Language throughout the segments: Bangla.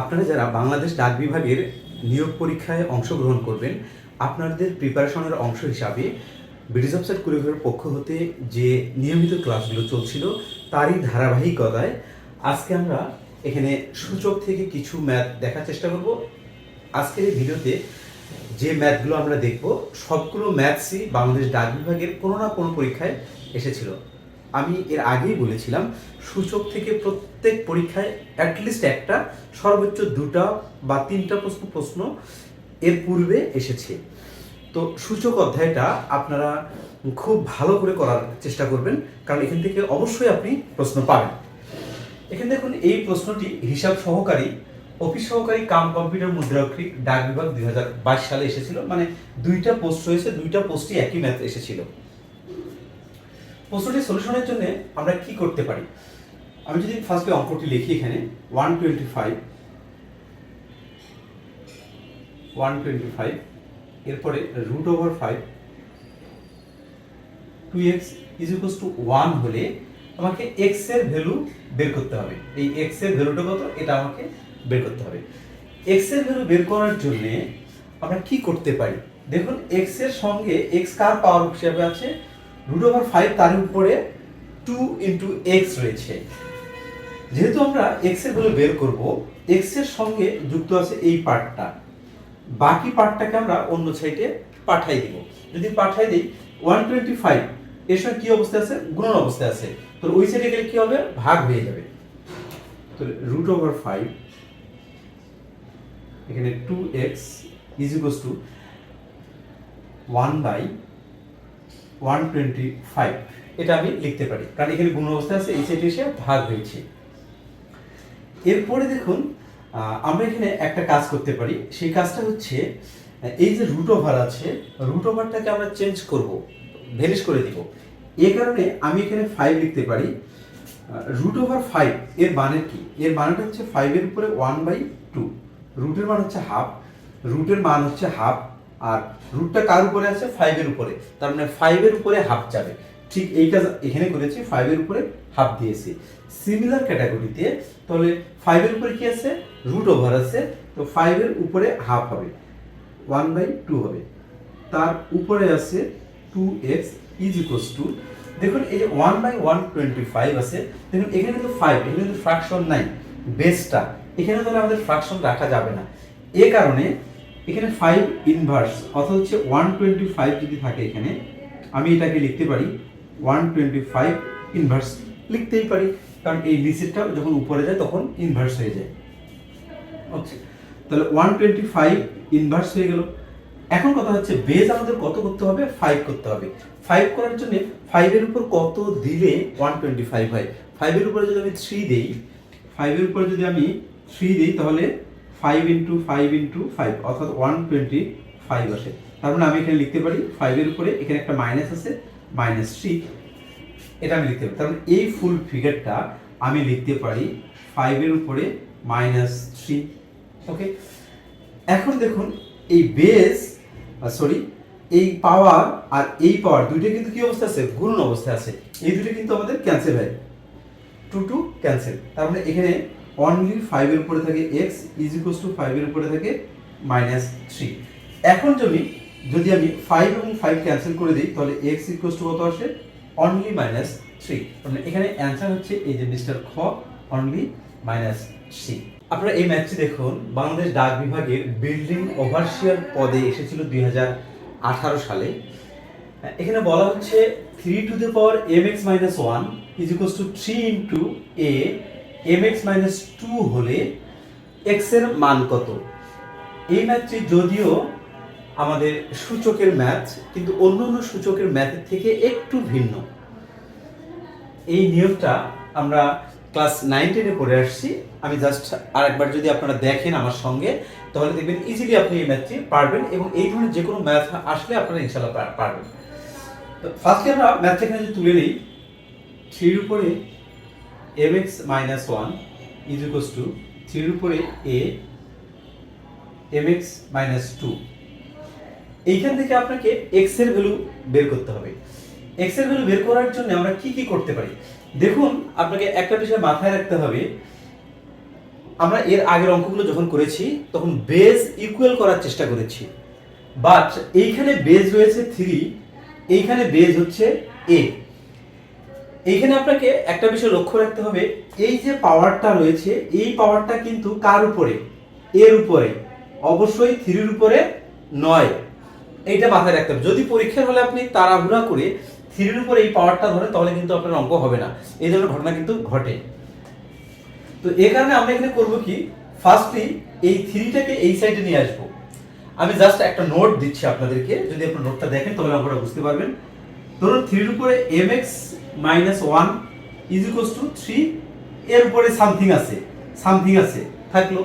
আপনারা যারা বাংলাদেশ ডাক বিভাগের নিয়োগ পরীক্ষায় অংশগ্রহণ করবেন, আপনাদের প্রিপারেশনের অংশ হিসাবে ব্রিটিশ অফসাইড কুরিয়ারের পক্ষ হতে যে নিয়মিত ক্লাসগুলো চলছিল, তারই ধারাবাহিকতায় আজকে আমরা এখানে সূচক থেকে কিছু ম্যাথ দেখার চেষ্টা করব। আজকের এই ভিডিওতে যে ম্যাথগুলো আমরা দেখব, সবগুলো ম্যাথসই বাংলাদেশ ডাক বিভাগের কোনো না কোনো পরীক্ষায় এসেছিল। আমি এর আগেই বলেছিলাম, সূচক থেকে প্রত্যেক পরীক্ষায় অ্যাটলিস্ট একটা, সর্বোচ্চ দুটা বা তিনটা প্রশ্ন প্রশ্ন এর পূর্বে এসেছে। তো সূচক অধ্যায়টা আপনারা খুব ভালো করে করার চেষ্টা করবেন, কারণ এখান থেকে অবশ্যই আপনি প্রশ্ন পাবেন। এখানে দেখুন, এই প্রশ্নটি হিসাব সহকারী, অফিস সহকারী কাম, কম্পিউটার মুদ্রাক্ষরিক ডাক বিভাগ দুই হাজার বাইশ সালে এসেছিল। মানে দুইটা পোস্ট রয়েছে, দুইটা পোস্টই একই ম্যাথ এসেছিল। প্রশ্নটি সলিউশনের জন্য আমরা কি করতে পারি? আমি যদি ফার্স্টে অঙ্কটি লিখি এখানে one twenty five one twenty five এরপরে root over five two x is equal to one হলে আমাকে এক্সের ভ্যালু বের করতে হবে। এই এক্সের ভ্যালুটা কত? এটা আমাকে বের করতে হবে। এক্সের ভ্যালু বের করার জন্য আমরা কি করতে পারি? দেখুন এক্সের সঙ্গে এক্স কার পাওয়ার হিসাবে আছে? রুট ওভার ফাইভ তার উপরে টু ইন্টু এক্স রয়েছে। যেহেতু আমরা এক্সের ভ্যালু বের করব এক্সের সঙ্গে যুক্ত আছে এই পার্টটা বাকি পার্টটাকে আমরা অন্য সাইডে পাঠাই দিব। যদি পাঠাই দিই ওয়ান টোয়েন্টি ফাইভ এর সঙ্গে কি অবস্থায় আছে? গুণন অবস্থায় আছে। তো ওই সাইডে গেলে কি হবে? ভাগ হয়ে যাবে। তো রুট ওভার ফাইভ এখানে two x is two one by one twenty five এটা আমি লিখতে পারি। কারণ এখানে গুণ অবস্থায় আছে, এই সাইডে এসে ভাগ হয়েছে। এরপরে দেখুন আমরা এখানে একটা কাজ করতে পারি। সেই কাজটা হচ্ছে এই যে রুট ওভার আছে রুট ওভারটাকে আমরা চেঞ্জ করব ভ্যানিশ করে দিব। এই কারণে আমি এখানে ফাইভ লিখতে পারি। রুট ওভার ফাইভ এর মানে কি? এর মানেটা হচ্ছে ফাইভের উপরে ওয়ান বাই টু রুটের মান হচ্ছে হাফ রুটের মান হচ্ছে হাফ আর রুটটা কার উপরে আছে? ফাইভের উপরে। তার মানে ফাইভের উপরে হাফ যাবে। ঠিক এই কাজ এখানে করেছি ফাইভের উপরে হাফ দিয়েছি। সিমিলার ক্যাটাগরিতে তাহলে ফাইভের উপরে কি আছে? রুট ওভার আছে। তো ফাইভের উপরে হাফ হবে। ওয়ান বাই টু হবে। তার উপরে আছে two x is equals to দেখুন এই যে one by one twenty five আছে। দেখুন এখানে কিন্তু ফাইভ এখানে কিন্তু ফ্রাকশন নাই। বেসটা এখানে তাহলে আমাদের ফ্রাকশন রাখা যাবে না। এ কারণে এখানে ফাইভ ইনভার্স অর্থাৎ হচ্ছে ওয়ান টোয়েন্টি ফাইভ যদি থাকে এখানে, আমি এটাকে লিখতে পারি ওয়ান টোয়েন্টি ফাইভ ইনভার্স লিখতেই পারি। কারণ এই নিচেরটা যখন উপরে যায় তখন ইনভার্স হয়ে যায়। ওকে তাহলে ওয়ান টোয়েন্টি ফাইভ ইনভার্স হয়ে গেল। এখন কথা হচ্ছে বেজ আমাদের কত করতে হবে? ফাইভ করতে হবে। ফাইভ করার জন্য ফাইভের উপর কত দিলে ওয়ান টোয়েন্টি ফাইভ হয়? ফাইভের উপরে যদি আমি থ্রি দিই ফাইভের উপরে যদি আমি থ্রি দিই, তাহলে five into five into five অর্থাৎ ওয়ান টোয়েন্টি ফাইভ আসে। তার মানে আমি এখানে লিখতে পারি ফাইভের উপরে এখানে একটা মাইনাস আছে মাইনাস থ্রি এটা আমি লিখতে পারি। তার মানে এই ফুল ফিগারটা আমি লিখতে পারি ফাইভের উপরে মাইনাস থ্রি ওকে এখন দেখুন, এই বেস সরি এই পাওয়ার আর এই পাওয়ার দুইটা কিন্তু কি অবস্থা আছে? গুণন অবস্থায় আছে। এই দুটো কিন্তু আমাদের ক্যান্সেল হয়। টু টু ক্যান্সেল তার মানে এখানে অনলি ফাইভের উপরে থাকে এক্স ইজ ইকুয়ালস টু ফাইভের উপরে থাকে মাইনাস থ্রি এখন যদি যদি আমি ফাইভ এবং ফাইভ ক্যান্সেল করে দিই, তাহলে এক্স ইকুয়ালস টু কত আসে? অনলি মাইনাস থ্রি মানে এখানে অ্যান্সার হচ্ছে এই যে মিস্টার খ অনলি মাইনাস থ্রি আপনারা এই ম্যাচটি দেখুন, বাংলাদেশ ডাক বিভাগের বিল্ডিং ওভারসিয়ার পদে এসেছিল দুই সালে। এখানে বলা হচ্ছে three to the power m x minus one is equal to three into a m x minus two হলে এক্সের মান কত? এই ম্যাথটি যদিও আমাদের সূচকের ম্যাথ কিন্তু অন্য অন্য সূচকের ম্যাথের থেকে একটু ভিন্ন। এই নিয়মটা আমরা ক্লাস নাইন টেনে পড়ে আসছি। আমি জাস্ট আরেকবার যদি আপনারা দেখেন আমার সঙ্গে, তাহলে দেখবেন ইজিলি আপনি এই ম্যাথটি পারবেন এবং এই ধরনের যে কোনো ম্যাথ আসলে আপনারা ইনশাল্লাহ পার- পারবেন। তো ফার্স্টে আমরা ম্যাথটা এখানে যদি তুলে নিই থ্রির উপরে m x minus one is equals to থ্রির উপরে a m x minus two এইখান থেকে আপনাকে এক্সের ভ্যালু বের করতে হবে। এক্সের ভ্যালু বের করার জন্য আমরা কি কি করতে পারি? দেখুন, আপনাকে একটা বিষয় মাথায় রাখতে হবে। আমরা এর আগের অঙ্কগুলো যখন করেছি, তখন বেজ ইকুয়াল করার চেষ্টা করেছি। বাট এইখানে বেজ রয়েছে থ্রি এইখানে বেজ হচ্ছে এ এইখানে আপনাকে একটা বিষয় লক্ষ্য রাখতে হবে। এই যে পাওয়ারটা রয়েছে, এই পাওয়ারটা কিন্তু কার উপরে? এর উপরে। অবশ্যই থ্রির উপরে নয়। এইটা মাথায় রাখতে হবে। যদি পরীক্ষার হলে আপনি তাড়াহুড়া করে থ্রির উপরে এই পাওয়ারটা ধরে তাহলে কিন্তু আপনার অঙ্ক হবে না। এই ধরনের ঘটনা কিন্তু ঘটে। তো এ কারণে আমরা এখানে করব কি? ফার্স্টলি এই থ্রিটাকে এই সাইডে নিয়ে আসব। আমি জাস্ট একটা নোট দিচ্ছি আপনাদেরকে। যদি আপনার নোটটা দেখেন, তাহলে আপনারা বুঝতে পারবেন। ধরুন থ্রির উপরে m x minus one is equals to three এর উপরে সামথিং আছে সামথিং আছে, থাকল।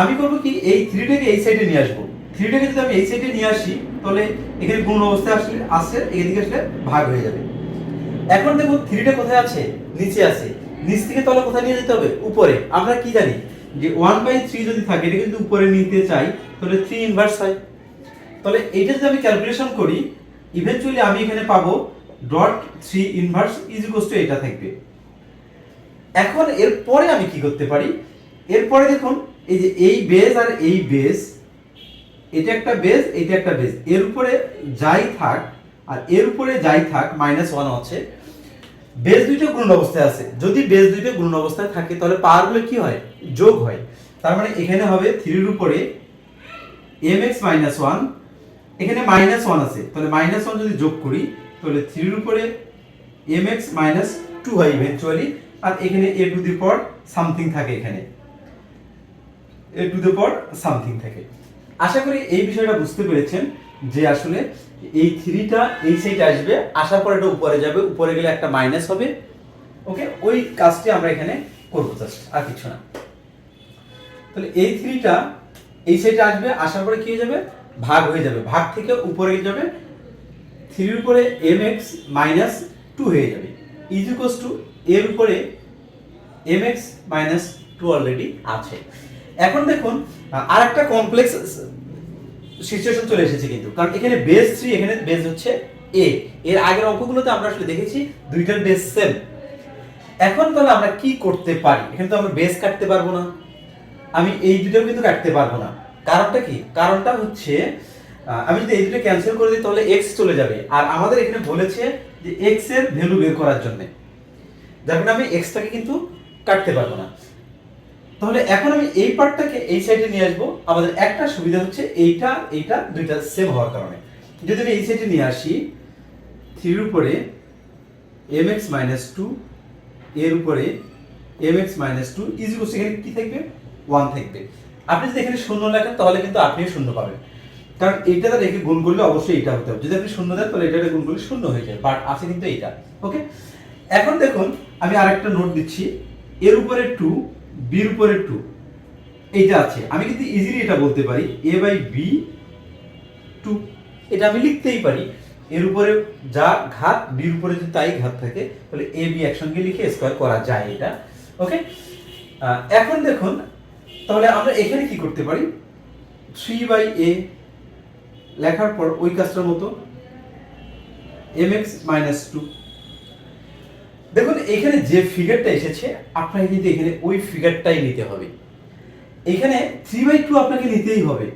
আমি করব কি, এই থ্রিটাকে এই সাইডে নিয়ে আসব। থ্রিটাকে যদি আমি এই সাইডে নিয়ে আসি, তাহলে এখানে গুণ অবস্থায় আসলে আসছে এদিকে আসলে ভাগ হয়ে যাবে। এখন দেখো থ্রিটা কোথায় আছে? নিচে আছে। নিচ থেকে তাহলে কোথায় নিয়ে যেতে হবে? উপরে। আমরা কি জানি? যে ওয়ান বাই থ্রি যদি থাকে, এটা যদি উপরে নিতে চাই, তাহলে থ্রি ইনভার্স হয়। তাহলে এইটা যদি আমি ক্যালকুলেশন করি ইভেনচুয়ালি আমি এখানে পাবো dot three inverse is equals to এটা থাকবে। এখন এরপরে আমি কি করতে পারি? এরপরে দেখুন, এই যে এই বেজ আর এই বেজ এটা একটা বেজ এটা একটা বেজ এর উপরে যাই থাক আর এর উপরে যাই থাক মাইনাস ওয়ান আছে। বেজ দুইটা গুণ অবস্থায় আছে। যদি বেজ দুইটা গুণ অবস্থায় থাকে, তাহলে পাওয়ারগুলো কি হয়? যোগ হয়। তার মানে এখানে হবে থ্রির উপরে এম এক্স মাইনাস ওয়ান এখানে মাইনাস ওয়ান আছে। তাহলে মাইনাস ওয়ান যদি যোগ করি, তাহলে থ্রির উপরে এম এক্স মাইনাস টু হয় ইভেনচুয়ালি আর এখানে এ টু দি পর সামথিং থাকে এখানে। এ টু দি পর সামথিং থাকে। আশা করি এই বিষয়টা বুঝতে পেরেছেন যে আসলে এই থ্রিটা এই সাইডে আসবে আসার পর এটা উপরে যাবে, উপরে গেলে একটা মাইনাস হবে। ওকে ওই কাজটি আমরা এখানে করব জাস্ট আর কিছু না। তাহলে এই থ্রিটা এই সাইডে আসবে আসার পরে কি হয়ে যাবে? ভাগ হয়ে যাবে। ভাগ থেকে উপরে যাবে, থ্রির উপরে এম এক্স মাইনাস টু হয়ে যাবে। ইজ ইকুয়ালস টু এর উপরে m x minus two already আছে। এখন দেখুন আর একটা কমপ্লেক্স সিচুয়েশন চলে এসেছে কিন্তু। কারণ এখানে বেস থ্রি এখানে বেস হচ্ছে এ এর আগের অঙ্কগুলোতে আমরা আসলে দেখেছি দুইটার বেস সেম এখন তাহলে আমরা কি করতে পারি? এখানে তো আমরা বেস কাটতে পারব না। আমি এই দুটো কিন্তু কাটতে পারব না। কারণটা কি? কারণটা হচ্ছে আমি যদি এই দুটো ক্যান্সেল করে দিই, তাহলে এক্স চলে যাবে। আর আমাদের এখানে বলেছে যে এক্সের ভ্যালু বের করার জন্য। যার কারণে আমি এক্সটাকে কিন্তু কাটতে পারব না। তাহলে এখন আমি এই পার্টটাকে এই সাইডে নিয়ে আসব। আমাদের একটা সুবিধা হচ্ছে এইটা এইটা, দুইটা সেম হওয়ার কারণে। যদি আমি এই সাইডে নিয়ে আসি থ্রির উপরে এম এক্স মাইনাস টু এর উপরে m x minus two is সেখানে কি থাকবে? ওয়ান থাকবে। আপনি যদি এখানে শূন্য লেখেন, তাহলে কিন্তু আপনিও শূন্য পাবেন। কারণ এইটা রেখে গুণ করলে অবশ্যই এটা হতে হবে। যদি আপনি শূন্য দেন, তাহলে এটা গুণ করলে শূন্য হয়ে যায়। বাট আছে কিন্তু এইটা, ওকে? এখন দেখুন, আমি আরেকটা নোট দিচ্ছি। এর উপরে টু, বির উপরে টু। এইটা আছে। আমি কিন্তু ইজিলি এটা বলতে পারি। এ বাই বি টু এটা আমি লিখতেই পারি। এর উপরে যা ঘাত, বির উপরে যদি তাই ঘাত থাকে, তাহলে এ বি একসঙ্গে লিখে স্কোয়ার করা যায় এটা, ওকে? এখন দেখুন তাহলে আমরা এখানে কি করতে পারি? থ্রি বাই এ লেখার পর ওই কাজটার মতো এম এক্স মাইনাস টু দেখুন, এখানে যে ফিগারটা এসেছে, আপনাকে কিন্তু এখানে ওই ফিগারটাই নিতে হবে। এখানে থ্রি বাই টু আপনাকে নিতেই হবে।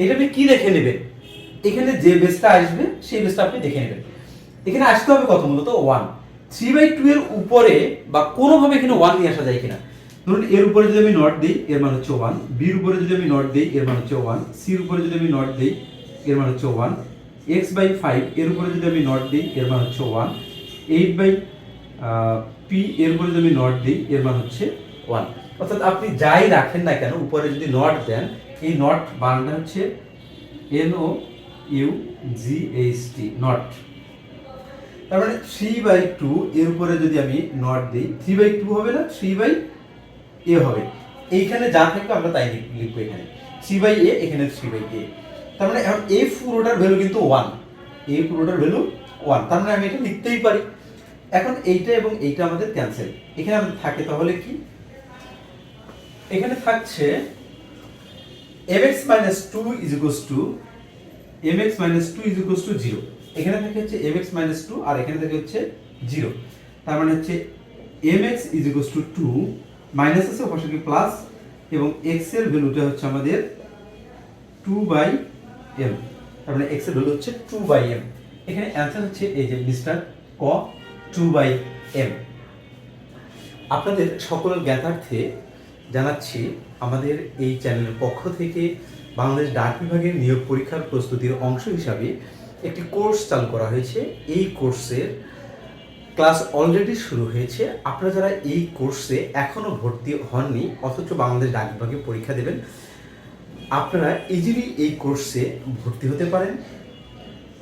এটা আপনি কি দেখে নেবেন? এখানে যে বেসটা আসবে, সেই বেসটা আপনি দেখে নেবেন। এখানে আসতে হবে কত? মূলত ওয়ান থ্রি বাই টু এর উপরে বা কোনোভাবে এখানে ওয়ান নিয়ে আসা যায় কিনা। ধরুন, এর উপরে যদি আমি নট দিই, এর মান হচ্ছে ওয়ান বির উপরে যদি আমি নট দিই, এর মান হচ্ছে ওয়ান সির উপরে যদি আমি নট দিই, এর মান হচ্ছে ওয়ান এক্স বাই ফাইভ এর উপরে যদি আমি নট দিই, এর মান হচ্ছে ওয়ান এইট বাই পি এর উপরে যদি আমি নট দিই, এর মান হচ্ছে ওয়ান অর্থাৎ আপনি যাই রাখেন না কেন, উপরে যদি নট দেন, এই নট বানানটা হচ্ছে N O U G H T nought তার মানে থ্রি বাই টু এর উপরে যদি আমি নট দিই থ্রি বাই টু হবে না? থ্রি বাই এ হবে। এইখানে যা থাকবে আমরা তাই লিখব এখানে। সি বাই এ এখানে সি বাই এ তার মানে এখন এই পুরোটার ভ্যালু কিন্তু ওয়ান এই পুরোটার ভ্যালু ওয়ান তার মানে আমি এটা লিখতেই পারি। এখন এইটা এবং এইটা আমাদের ক্যান্সেল এখানে আমাদের থাকে তাহলে কি? এখানে থাকছে m x minus two is equals to m x minus two is equals to zero এখানে থাকে হচ্ছে এম এক্স মাইনাস টু আর এখানে থাকে হচ্ছে জিরো তার মানে হচ্ছে m x is equals to two minus আছে কি প্লাস এবং এক্সের ভ্যালুটা হচ্ছে আমাদের টু বাই এম তার মানে এক্সের ভ্যালু হচ্ছে টু বাই এম এখানে অ্যান্সার হচ্ছে এই যে মিস্টার ক টু বাই এম আপনাদের সকলের জ্ঞাতার্থে জানাচ্ছি, আমাদের এই চ্যানেলের পক্ষ থেকে বাংলাদেশ ডাক বিভাগের নিয়োগ পরীক্ষার প্রস্তুতির অংশ হিসাবে একটি কোর্স চালু করা হয়েছে। এই কোর্সের ক্লাস অলরেডি শুরু হয়েছে। আপনারা যারা এই কোর্সে এখনও ভর্তি হননি, অথচ বাংলাদেশ ডাক বিভাগে পরীক্ষা দেবেন, আপনারা ইজিলি এই কোর্সে ভর্তি হতে পারেন।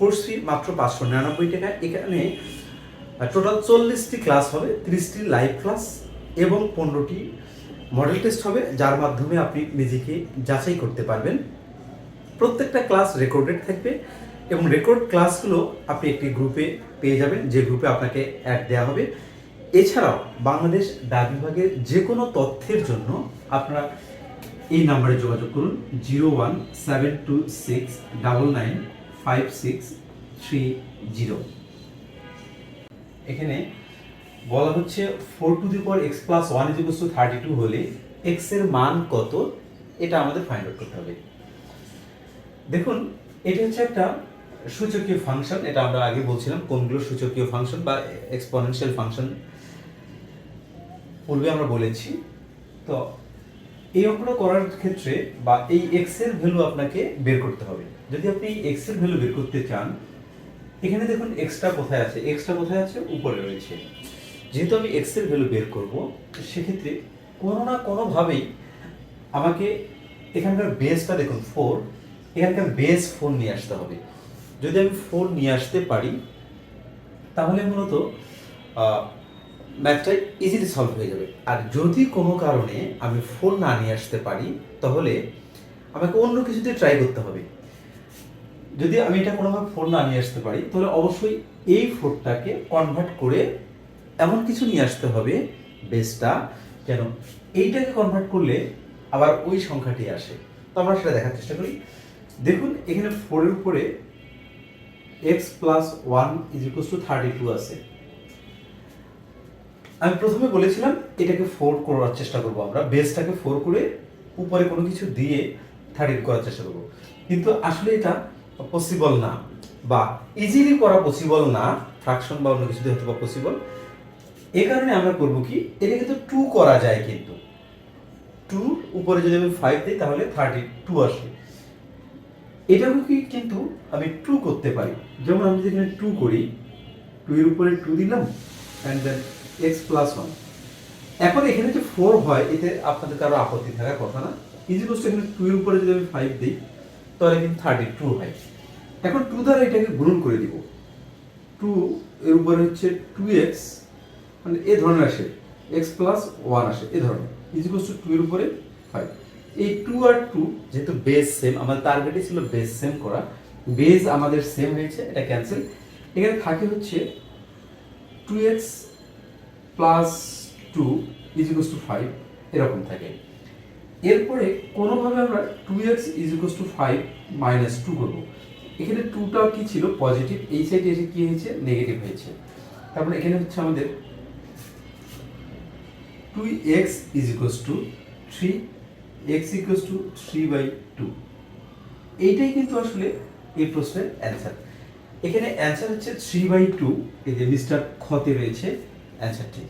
কোর্স ফি মাত্র পাঁচশো নিরানব্বই টাকা। এখানে টোটাল চল্লিশটি ক্লাস হবে, ত্রিশটি লাইভ ক্লাস এবং পনেরোটি মডেল টেস্ট হবে, যার মাধ্যমে আপনি নিজেকে যাচাই করতে পারবেন। প্রত্যেকটা ক্লাস রেকর্ডেড থাকবে। এবং রেকর্ড ক্লাসগুলো আপনি একটি গ্রুপে পেয়ে যাবেন, যে গ্রুপে আপনাকে অ্যাড দেওয়া হবে। এছাড়াও বাংলাদেশ ডাক বিভাগের যে কোনো তথ্যের জন্য আপনারা এই নাম্বারে যোগাযোগ করুন zero one seven two six double nine five six three zero এখানে বলা হচ্ছে four to the power x plus one is to thirty two হলে এক্সের মান কত, এটা আমাদের ফাইন্ড আউট করতে হবে। দেখুন, এটা হচ্ছে একটা সূচকীয় ফাংশন এটা আমরা আগে বলছিলাম, কোনগুলো সূচকীয় ফাংশন বা এক্সপোনেনশিয়াল ফাংশন পূর্বে আমরা বলেছি, তো এই অঙ্কটা করার ক্ষেত্রে বা এই এক্সের ভ্যালু আপনাকে বের করতে হবে। যদি আপনি এক্সের ভ্যালু বের করতে চান, এখানে দেখুন এক্সট্রা কোথায় আছে? এক্সট্রা কোথায় আছে? উপরে রয়েছে। যেহেতু আমি এক্সের ভ্যালু বের করব, সেক্ষেত্রে কোনো না কোনোভাবেই আমাকে এখানকার বেসটা দেখুন ফোর এখানকার বেস ফোর নিয়ে আসতে হবে। যদি আমি ফোর নিয়ে আসতে পারি, তাহলে মূলত ম্যাথটা ইজিলি সলভ হয়ে যাবে। আর যদি কোনো কারণে আমি ফোর না নিয়ে আসতে পারি, তাহলে আমাকে অন্য কিছুতে ট্রাই করতে হবে। যদি আমি এটা কোনোভাবে ফোর না নিয়ে আসতে পারি, তাহলে অবশ্যই এই ফোরটাকে কনভার্ট করে এমন কিছু নিয়ে আসতে হবে বেসটা যেন এইটাকে কনভার্ট করলে আবার ওই সংখ্যাটি আসে। তো আমরা সেটা দেখার চেষ্টা করি। দেখুন, এখানে ফোরের উপরে x plus one is equal to thirty two আছে। আমি প্রথমে বলেছিলাম এটাকে ফোর করার চেষ্টা করব আমরা বেসটাকে ফোর করে উপরে কোনো কিছু দিয়ে থার্টি করার চেষ্টা করব। কিন্তু আসলে এটা পসিবল না, বা ইজিলি করা পসিবল না ফ্রাকশন বা অন্য কিছুতে হয়তো বা পসিবল এ কারণে আমরা করব কি এটা কিন্তু টু করা যায় কিন্তু। টু উপরে যদি আমি ফাইভ দিই তাহলে থার্টি টু আসে। এটাকে কিন্তু আমি টু করতে পারি। যেমন আমি যদি এখানে টু করি টু এর উপরে টু দিলাম and then x plus one এখন এখানে যে ফোর হয়, এতে আপনাদের কারও আপত্তি থাকার কথা না। ইজি বস্তু এখানে টু এর উপরে যদি আমি ফাইভ দিই, তাহলে কিন্তু থার্টি টু হয়। এখন টু দ্বারা এটাকে গুণন করে দিব। টু এর উপরে হচ্ছে টু এক্স মানে এ ধরনের আসে। এক্স প্লাস ওয়ান আসে, এ ধরনের। ইজি বস্তু টু এর উপরে ফাইভ এই টু আর টু যেহেতু বেস সেম আমাদের টার্গেটই ছিল বেস সেম করা। বেস আমাদের সেম হয়েছে, এটা ক্যান্সেল এখানে থাকে হচ্ছে two x plus two is equals to five এরকম থাকে। এরপরে কোনোভাবে আমরা two x is equals to five minus two করব। এখানে টুটা কি ছিল? পজিটিভ এই সাইডে এসে কি হয়েছে? নেগেটিভ হয়েছে। তারপরে এখানে হচ্ছে আমাদের two x is equals to three x equals to three by two এইটাই কিন্তু আসলে এই প্রশ্নের অ্যান্সার এখানে অ্যান্সার হচ্ছে থ্রি বাই টু এই যে মিস্টার খতে রয়েছে অ্যান্সারটি